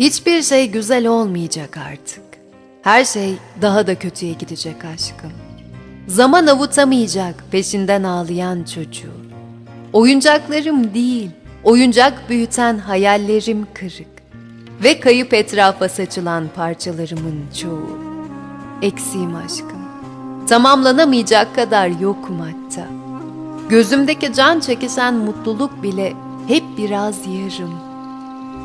Hiçbir şey güzel olmayacak artık. Her şey daha da kötüye gidecek aşkım. Zaman avutamayacak peşinden ağlayan çocuğu. Oyuncaklarım değil, oyuncak büyüten hayallerim kırık. Ve kayıp etrafa saçılan parçalarımın çoğu. Eksiğim aşkım. Tamamlanamayacak kadar yokum hatta. Gözümdeki can çekişen mutluluk bile hep biraz yarım.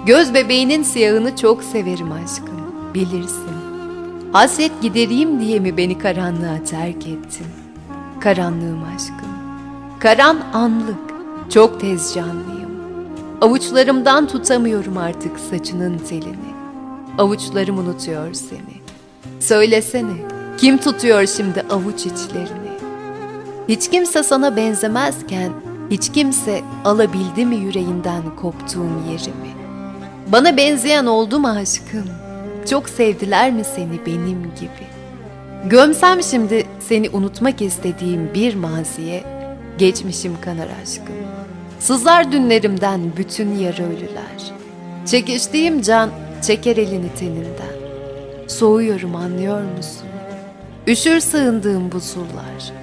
Göz bebeğinin siyahını çok severim aşkım, bilirsin. Hasret gidereyim diye mi beni karanlığa terk ettin? Karanlığım aşkım. Karan anlık, çok tez canlıyım. Avuçlarımdan tutamıyorum artık saçının telini. Avuçlarım unutuyor seni. Söylesene, kim tutuyor şimdi avuç içlerini? Hiç kimse sana benzemezken, hiç kimse alabildi mi yüreğinden koptuğum yerimi? Bana benzeyen oldu mu aşkım? Çok sevdiler mi seni benim gibi? Gömsem şimdi seni unutmak istediğim bir maziye, geçmişim kanar aşkım. Sızlar dünlerimden bütün yarı ölüler. Çekiştiğim can çeker elini teninden. Soğuyorum anlıyor musun? Üşür sığındığım buzullar.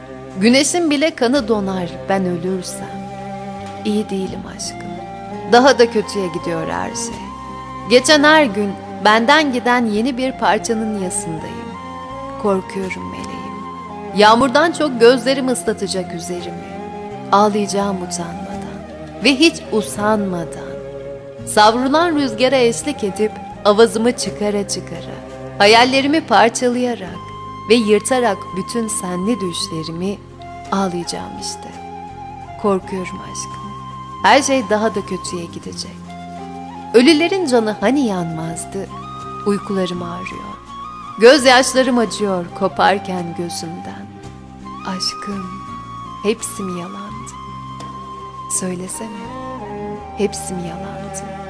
Güneşin bile kanı donar ben ölürsem. İyi değilim aşkım. Daha da kötüye gidiyor her şey. Geçen her gün benden giden yeni bir parçanın yasındayım. Korkuyorum meleğim. Yağmurdan çok gözlerim ıslatacak üzerimi. Ağlayacağım utanmadan ve hiç usanmadan. Savrulan rüzgara eşlik edip avazımı çıkara çıkara, hayallerimi parçalayarak ve yırtarak bütün senli düşlerimi ağlayacağım işte. Korkuyorum aşkım. Her şey daha da kötüye gidecek. Ölülerin canı hani yanmazdı? Uykularım ağrıyor. Gözyaşlarım acıyor koparken gözümden. Aşkım, hepsi mi yalandı? Söylesene, hepsi mi yalandı?